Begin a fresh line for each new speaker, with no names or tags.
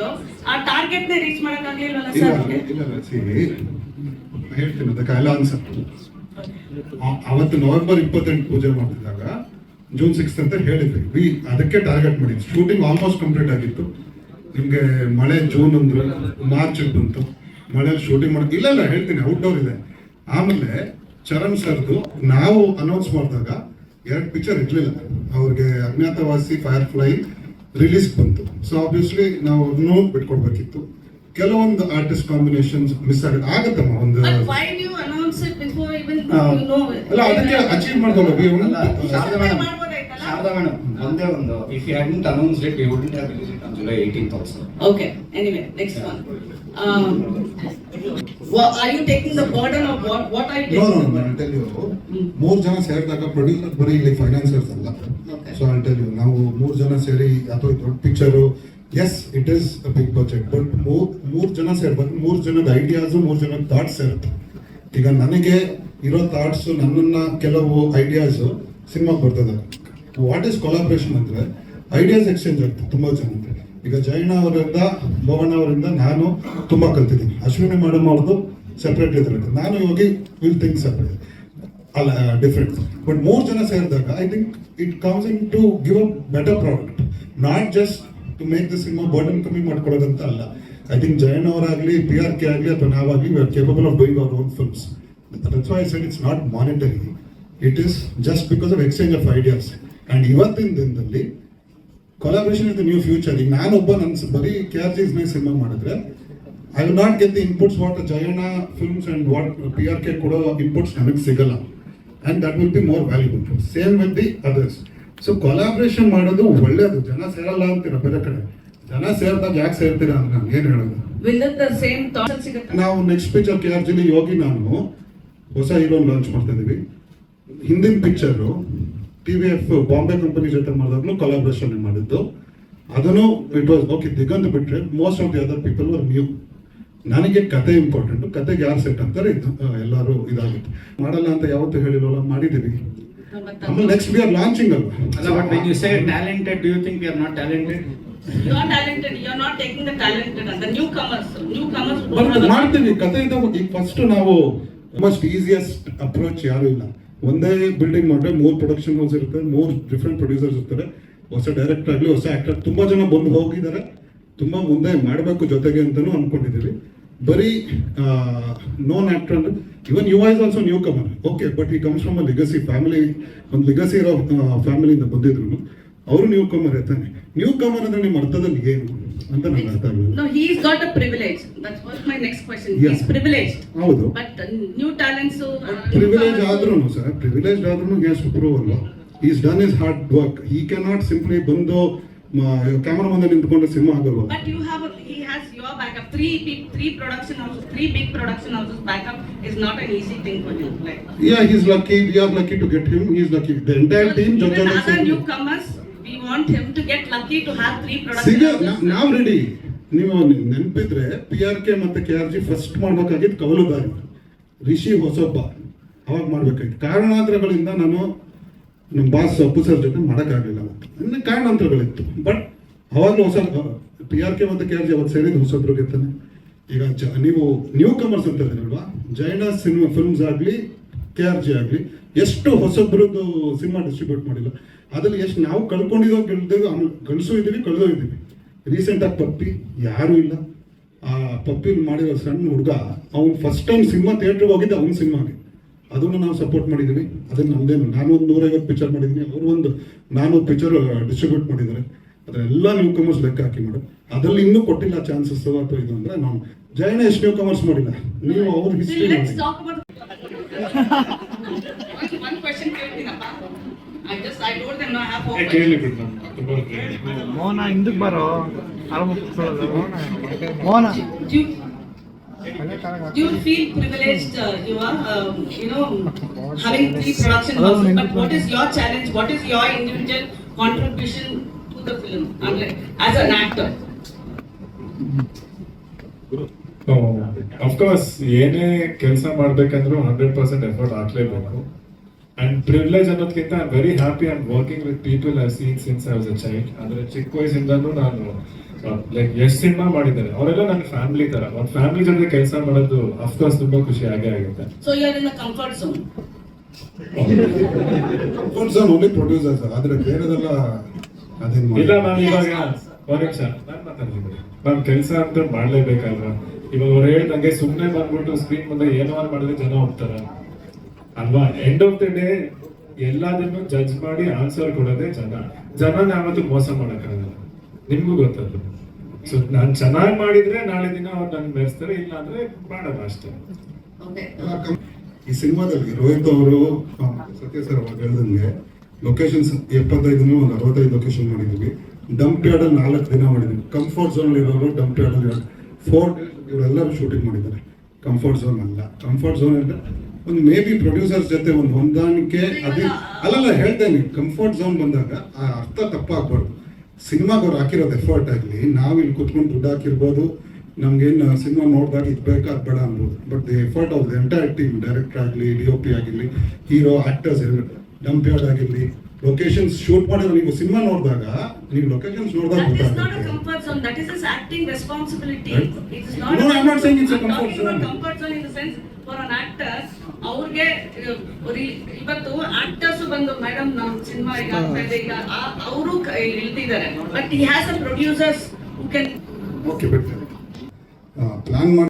ಮಾಡಿದ್ದು. ಆ ಟಾರ್ಗೆಟ್ ನೇ ರೀಚ್ ಮಾಡಕ್ಕಾಗ್ಲಿಲ್ವಲ್ಲ ಸರ್.
ಹೇಳ್ತೀನಿ ಅವತ್ತು ನವೆಂಬರ್ ಇಪ್ಪತ್ತೆಂಟು ಪೂಜೆ ಮಾಡ್ತಿದ್ದಾಗ ಜೂನ್ ಸಿಕ್ಸ್ ಅಂತ ಹೇಳಿದ್ವಿ. ವಿ ಅದಕ್ಕೆ ಟಾರ್ಗೆಟ್ ಮಾಡಿದ್ವಿ ಶೂಟಿಂಗ್ ಆಲ್ಮೋಸ್ಟ್ ಕಂಪ್ಲೀಟ್ ಆಗಿತ್ತು. ನಿಮಗೆ ಮಳೆ ಜೂನ್ ಅಂದ್ರೆ ಮಾರ್ಚ್ ಬಂತು. ಮಳೆಯಲ್ಲಿ ಶೂಟಿಂಗ್ ಮಾಡಿ ಇಲ್ಲ ಇಲ್ಲ ಹೇಳ್ತೀನಿ ಔಟ್ಡೋರ್ ಇದೆ. ಆಮೇಲೆ ಚರಣ್ ಸರ್ದು ನಾವು ಅನೌನ್ಸ್ ಮಾಡಿದಾಗ ಎರಡು ಪಿಕ್ಚರ್ ಇರಲಿಲ್ಲ. ಅವ್ರಿಗೆ ಅಜ್ಞಾತವಾಸಿ ಫೈರ್ ಫ್ಲೈ ರಿಲೀಸ್ ಬಂತು ಸೊ ಆಬ್ವಿಯಸ್ಲಿ ನಾವು ಅದನ್ನು ಬಿಟ್ಕೊಡ್ಬೇಕಿತ್ತು ಕೆಲವೊಂದು ಆರ್ಟಿಸ್ಟ್ ಕಾಂಬಿನೇಷನ್ಸ್ ಮಿಸ್ ಆಗುತ್ತೆ ಆಗತ್ತಮ್ಮ ಒಂದು
But why do announce before even you know?
ಅಲ್ಲ ಅದಕ್ಕೆ ಅಚೀವ್
ಮಾಡ್ಕೊಳ್ಳೋದು ಶಾರದಾ ಮೇಡಮ್
ಮಾಡ್ಬೋದಾಯ್ತಲ್ಲ?
ಶಾರದಾ ಮೇಡಮ್ ಒಂದೇ ಒಂದು if you had announce it we wouldn't have release it on July 18th also
okay anyway, next one.
ಮೂರ್ ಜನ ಸೇರಿದಾಗ ಪ್ರೊಡ್ಯೂಸರ್ ಬರೀ ಇಲ್ಲಿ ಫೈನಾನ್ಸರ್ಸ್ ಅಲ್ಲ. ಸೊ ಐ ಟೆಲ್ ಯು ನಾವು ಮೂರ್ ಜನ ಸೇರಿ ಅಥವಾ ದೊಡ್ಡ picture yes it is big budget but ಮೂರ್ ಜನ ಸೇರ್ಬೇಕು ಮೂರ್ ಜನದ ಐಡಿಯಾಸ್ ಮೂರ್ ಜನದ ಥಾಟ್ಸ್ ಇರುತ್ತೆ ಈಗ ನನಗೆ ಇರೋ ಥಾಟ್ಸ್ ನನ್ನನ್ನ ಕೆಲವು ಐಡಿಯಾಸ್ ಸಿನಿಮಾ ಬರ್ತದೆ ವಾಟ್ ಇಸ್ ಕೊಲಾಬ್ರೇಷನ್ ಅಂದ್ರೆ ಐಡಿಯಾಸ್ ಎಕ್ಸ್ಚೇಂಜ್ ಆಗುತ್ತೆ ತುಂಬಾ ಜನ ಈಗ ಜೈನ ಅವರಿಂದ, ಭವನ ಅವರಿಂದ ನಾನು ತುಂಬ ಕಲ್ತಿದ್ದೀನಿ. ಅಶ್ವಿನಿ ಮೇಡಮ್ ಅವ್ರದ್ದು ಸೆಪ್ರೇಟ್ ಇದ್ರೆ ನಾನು ಹೋಗಿ ವಿಲ್ ಥಿಂಕ್ ಸೆಪ್ರೇಟ್ ಅಲ್ಲ ಡಿಫ್ರೆಂಟ್ ಬಟ್ ಮೂರು ಜನ ಸೇರಿದಾಗ I think it comes in to give a better product not just to make the cinema burden ಕಮ್ಮಿ ಮಾಡ್ಕೊಳ್ಳೋದಂತ ಅಲ್ಲ. ಐ ಥಿಂಕ್ ಜಯನ್ ಅವರಾಗಲಿ ಪಿ ಆರ್ ಕೆ ಆಗಲಿ, ಅಥವಾ ನಾವಾಗಲಿ we are capable of doing our own films that's why set it's not monetary it is just because of exchange of ideas and ಇವತ್ತಿನ ದಿನದಲ್ಲಿ collaboration is the new future ಈಗ ನಾನೊಬ್ಬ ನನ್ನ ಬರೀ K R ಜಿಸ್ನೇ cinema ಮಾಡಿದ್ರೆ I will not get the inputs what Jayanna films and what P R K ಕೊಡೋ inputs ನನಗೆ ಸಿಗಲ್ಲ. And that will be more valuable same with the others so collaboration ಮಾಡೋದು ಒಳ್ಳೇದು. ಜನ ಸೇರಲ್ಲ ಅಂತೀರ ಬೇರೆ ಕಡೆ? ಜನ ಸೇರಿದಾಗ ಯಾಕೆ ಸೇರ್ತೀರ ಅಂತ ನಾನು ಏನು ಹೇಳೋದು? ನಾವು ನೆಕ್ಸ್ಟ್ ಪಿಕ್ಚರ್ ಕೆ ಆರ್ ಜಿಲಿ ಯೋಗಿ ನಾನು ಹೊಸ ಹೀರೋನ್ ಲಾಂಚ್ ಮಾಡ್ತಾ ಇದೀವಿ. ಹಿಂದಿನ picture T V F Bombay company ಜೊತೆ ಮಾಡಿದಾಗಲೂ ಕೊಲಾಬ್ರೇಷನ್ ಮಾಡಿದ್ದು. ಅದನ್ನು ಇಟ್ ವಾಸ್ ಓಕೆ ದಿಗಂತ ಬಿಟ್ಟರೆ most of the other people were new ನನಗೆ ಕತೆ ಇಂಪಾರ್ಟೆಂಟ್ ಕತೆಗೆ ಯಾರು ಸೆಟ್ ಅಂತಾರೆ ಇದು ಎಲ್ಲರೂ ಇದಾಗುತ್ತೆ. ಮಾಡಲ್ಲ ಅಂತ ಯಾವತ್ತೂ ಹೇಳಿಲ್ಲ ಮಾಡಿದ್ದೀವಿ. ಆಮೇಲೆ ನೆಕ್ಸ್ಟ್ ವಿ ಆರ್ ಲಾಂಚಿಂಗ್ ಅಲ್ವಾ?
You say talented you think you are not talented
You are talented, you are not taking the talented and the newcomers, newcomers. who don't
but
have the-
ಮಾಡ್ತೀವಿ ಕತೆ ಇದ್ದಾಗ ಈಗ first ನಾವು most easiest approach ಯಾರು ಇಲ್ಲ. ಒಂದೇ building ಮಾಡಿದ್ರೆ ಮೂರು ಪ್ರೊಡಕ್ಷನ್ ಹೌಸ್ ಇರುತ್ತೆ, ಮೂರು ಡಿಫ್ರೆಂಟ್ ಪ್ರೊಡ್ಯೂಸರ್ಸ್ ಇರ್ತಾರೆ. ಹೊಸ ಡೈರೆಕ್ಟರ್ ಆಗಲಿ, ಹೊಸ ಆಕ್ಟರ್ ತುಂಬಾ ಜನ ಬಂದು ಹೋಗಿದ್ದಾರೆ ತುಂಬಾ ಮುಂದೆ ಮಾಡಬೇಕು ಜೊತೆಗೆ ಅಂತಾನು ಅನ್ಕೊಂಡಿದ್ದೀವಿ ಬರೀ ನೋನ್ ಆಕ್ಟರ್ ಅಂದ್ರೆ even you is also newcomer okay but he comes from a legacy family ಒಂದು ಲಿಗಸಿ ಇರೋ ಫ್ಯಾಮಿಲಿಯಿಂದ ಬಂದಿದ್ರು. ಅವರು ನ್ಯೂ ಕಮರ್ ಇರ್ತಾನೆ ನ್ಯೂ ಕಮರ್ ಅಂದ್ರೆ ನಿಮ್ಮ ಅರ್ಥದಲ್ಲಿ ಏನು? ಅಂತ ನನಗೆ ಅರ್ಥ ಆಗಲಿಲ್ಲ
No, he's got a privilege. That was my next question.
Yeah.
He's privileged.
ಹೌದು
But uh, new talents. uh,
privilege ಆದ್ರೂ ಸರ್ ಪ್ರಿವಿಲೇಜ್ ಆದ್ರೂ ಗ್ಯಾಸ್ ಪ್ರೂವ್ ಅಲ್ವಾ is done is hard work he cannot simply ಬಂದು camera ಮುಂದೆ ನಿಂತ್ಕೊಂಡು cinema ಆಗಲ್ವಾ
But you have, a, he has your backup. Three big, three production houses, three big production houses backup is not an easy thing for you. Like,
yeah is lucky we are lucky to get him is lucky the entire team
even
ಜೊತೆ
other newcomers, we want him to get lucky to have three production
ಸಿಗ
houses.
ನಾವು ready ನೀವು ನೆನಪಿದ್ರೆ P R K ಮತ್ತೆ K R G first ಮಾಡ್ಬೇಕಾಗಿದ್ದು ಕವಲುದಾರಿ ರಿಷಿ ಹೊಸೊಬ್ಬ. ಅವಾಗ ಮಾಡ್ಬೇಕಾಗಿತ್ತು ಕಾರಣಾಂತರಗಳಿಂದ ನಾನು ನಮ್ಮ ಬಾಸ್ ಅಪ್ಪು ಸರ್ ಜೊತೆ ಮಾಡೋಕ್ಕಾಗಲಿಲ್ಲ ಇನ್ನು ಕಾರಣಾಂತರಗಳಿತ್ತು. ಬಟ್ ಅವಾಗಲೂ ಹೊಸ ಪಿ ಆರ್ ಕೆ ಮತ್ತು ಕೆ ಆರ್ ಜಿ ಅವತ್ತು ಸೇರಿದ್ದು ಹೊಸಬ್ರಿಗೆ ತಾನೆ. ಈಗ ಜ ನೀವು ನ್ಯೂ ಕಮರ್ಸ್ ಅಂತ ಇದ್ದೀರಲ್ವಾ ಜೈನ ಸಿನಿಮಾ ಫಿಲ್ಮ್ಸ್ ಆಗಲಿ ಕೆ ಆರ್ ಜಿ ಆಗಲಿ ಎಷ್ಟು ಹೊಸಬ್ರದ್ದು ಸಿನಿಮಾ ಡಿಸ್ಟ್ರಿಬ್ಯೂಟ್ ಮಾಡಿಲ್ಲ. ಅದ್ರಲ್ಲಿ ಎಷ್ಟು ನಾವು ಕಳ್ಕೊಂಡಿದ್ದೋ ಗೆಲ್ದಿದ್ದೋ ಗಳಿಸೋ ಇದ್ದೀವಿ, ಕಳೆದೋ ಇದ್ದೀವಿ. ರೀಸೆಂಟಾಗಿ ಪಪ್ಪಿ ಯಾರೂ ಇಲ್ಲ. ಆ ಪಪ್ಪಿ ಮಾಡಿರೋ ಸಣ್ಣ ಹುಡುಗ, ಅವ್ನು ಫಸ್ಟ್ ಟೈಮ್ ಸಿನಿಮಾ ಥಿಯೇಟ್ರಿಗೆ ಹೋಗಿದ್ದ ಅವ್ನ ಸಿನಿಮಾಗೆ. ಅದನ್ನು ನಾವು ಸಪೋರ್ಟ್ ಮಾಡಿದ್ದೀವಿ ಅದನ್ನು ನಮ್ದೇನು ನಾನು ಒಂದು ನೂರೈವತ್ತು ಪಿಕ್ಚರ್ ಮಾಡಿದ್ದೀನಿ ಅವರು ಒಂದು ನಾನೂರು ಪಿಕ್ಚರ್ ಡಿಸ್ಟ್ರಿಬ್ಯೂಟ್ ಮಾಡಿದ್ದಾರೆ. ಅದರೆಲ್ಲ ನ್ಯೂ ಕಮರ್ಸ್ ಲೆಕ್ಕ ಹಾಕಿ ಮೇಡಮ್ ಅದರಲ್ಲಿ ಇನ್ನೂ ಕೊಟ್ಟಿಲ್ಲ ಚಾನ್ಸಸ್ ಅಥವಾ ಇದು ಅಂದ್ರೆ ನಾವು ಜಯನ ಎಷ್ಟು ನ್ಯೂ ಕಮರ್ಸ್ ಮಾಡಿಲ್ಲ ನೀವು ಅವ್ರ ಹಿಸ್ಟ್ರಿ
ಮೋಹನ ಹಿಂದಕ್ಕೆ ಬರೋ ಆರಾಮ ಕೂತ್ಕೊಳ್ಳೋದು
Do you, feel privileged, uh, you are, um, you know, having three production houses, but what is your challenge, what is your individual contribution to the film, unlike, as an actor?
Of course ಏನೇ ಕೆಲಸ ಮಾಡ್ಬೇಕಂದ್ರೂ hundred percent effort ಹಾಕ್ಲೇಬೇಕು and privilege ಅನ್ನೋದಕ್ಕಿಂತ I very happy and working with people I seen since I was a child ಅಂದ್ರೆ ಚಿಕ್ಕ ವಯಸ್ಸಿಂದನೂ ನಾನು like ಎಷ್ಟು cinema ಮಾಡಿದ್ದಾರೆ ಅವರೆಲ್ಲ ನನ್ನ ಫ್ಯಾಮಿಲಿ ತರ. ಒಂದು ಫ್ಯಾಮಿಲಿ ಜೊತೆ ಕೆಲಸ ಮಾಡೋದು ಅಫ್ಕೋರ್ಸ್ ತುಂಬಾ ಖುಷಿ ಆಗೇ ಆಗುತ್ತೆ.
ಕಂಫರ್ಟ್ ಝೋನ್ ಓನ್ಲಿ ಪ್ರೊಡ್ಯೂಸರ್ಸ್ ಆದ್ರೆ ಬೇರೆದೆಲ್ಲ ಅದೇನು
ಇಲ್ಲ
ನಾನು
ಮ್ಯಾಮ್ ಇವಾಗ ಒಂದ್ ನಿಮಿಷ. ನಾನು ಮಾತಾಡ್ತೀನಿ ಮ್ಯಾಮ್ ಕೆಲಸ ಅಂತ ಮಾಡ್ಲೇಬೇಕಲ್ವಾ ಇವಾಗ ಅವ್ರು ಹೇಳ್ದಂಗೆ ಸುಮ್ಮನೆ ಬಂದ್ಬಿಟ್ಟು ಸ್ಕ್ರೀನ್ ಮುಂದೆ ಏನೋ ಮಾಡಿದ್ರೆ ಜನ ಹೋಗ್ತಾರ ಅಲ್ವಾ? ಎಂಡ್ ಆಫ್ ದ ಡೇ ಎಲ್ಲದನ್ನು ಜಡ್ಜ್ ಮಾಡಿ ಆನ್ಸರ್ ಕೊಡೋದೇ ಜನ. ಜನನ ಯಾವತ್ತೂ ಮೋಸ ಮಾಡೋಕ್ಕಾಗಲ್ಲ. ನಿಮ್ಗೂ ಗೊತ್ತದು ಸೊ ನಾನ್ ಚೆನ್ನಾಗಿ ಮಾಡಿದ್ರೆ ನಾಳೆ ದಿನ ಅವ್ರು ನನ್ಗೆ ಮೆರೆಸ್ತಾರೆ ಇಲ್ಲ ಅಂದ್ರೆ ಮಾಡಲ್ಲ ಅಷ್ಟೇ
ಈ ಸಿನಿಮಾದಲ್ಲಿ ರೋಹಿತ್ ಅವರು ಸತ್ಯ ಸರ್ ಅವಾಗ ಹೇಳ್ದಂಗೆ ಲೊಕೇಶನ್ಸ್ ಎಪ್ಪತ್ತೈದು ಒಂದು ಅರವತ್ತೈದು ಲೊಕೇಶನ್ ಮಾಡಿದ್ವಿ. ಡಂಪ್ ಯಾರ್ಡ್ ಅಲ್ಲಿ ನಾಲ್ಕು ದಿನ ಮಾಡಿದ್ವಿ. ಕಂಫರ್ಟ್ ಝೋನ್ ಇರೋರು ಡಂಪ್ ಯಾರ್ಡ್ ಅಲ್ಲಿ ಫೋರ್ ಡೇಸ್ ಇವರೆಲ್ಲರೂ ಶೂಟಿಂಗ್ ಮಾಡಿದ್ದಾರೆ. ಕಂಫರ್ಟ್ ಝೋನ್ ಅಲ್ಲ. ಕಂಫರ್ಟ್ ಝೋನ್ ಅಂದ್ರೆ ಒಂದು ಮೇ ಬಿ ಪ್ರೊಡ್ಯೂಸರ್ಸ್ ಜೊತೆ ಒಂದು ಹೊಂದಾಣಿಕೆ ಅದೇ ಅಲ್ಲಲ್ಲ ಹೇಳ್ತೇನೆ ಕಂಫರ್ಟ್ ಝೋನ್ ಬಂದಾಗ ಆ ಅರ್ಥ ತಪ್ಪಾಗ್ಬಾರ್ದು. ಸಿನಿಮಾಗೆ ಅವ್ರು ಹಾಕಿರೋದು ಎಫರ್ಟ್ ಆಗಲಿ ನಾವು ಇಲ್ಲಿ ಕುತ್ಕೊಂಡು ದುಡ್ಡು ಹಾಕಿರ್ಬೋದು. ನಮ್ಗೇನು ಸಿನಿಮಾ ನೋಡಿದಾಗ ಇದು ಬೇಕಾ ಅದ್ ಬೇಡ ಅನ್ಬೋದು but the effort of the entire team director ಆಗಲಿ ಡಿ ಒ ಪಿ ಆಗಿರಲಿ ಹೀರೋ ಆಕ್ಟರ್ಸ್ ಡಂಪ್ ಯಾರ್ಡ್ ಆಗಿರಲಿ ಲೊಕೇಶನ್ಸ್ ಶೂಟ್ ಮಾಡಿದ್ರೆ ನೀವು ಸಿನಿಮಾ ನೋಡಿದಾಗ ನೀವು ಲೊಕೇಶನ್ಸ್ ನೋಡಿದಾಗ
That is not a
ಗೊತ್ತಾಗುತ್ತೆ
comfort zone, that is his acting responsibility.
Right.
It is not.
No,
a
I'm not saying it's a comfort zone.
Comfort zone in the sense, for an actor, ಅವ್ರಿಗೆ ಇವತ್ತು actors ಬಂದು madam ನಮ್ cinema ಈಗ ಆಗ್ತಾ ಇದೆ ಈಗ ಅವರು ಇಳ್ತಿದ್ದಾರೆ but he has a producers who can
okay ಬಿಡ್ತೇನೆ ಪ್ಲಾನ್ ಮಾಡಿ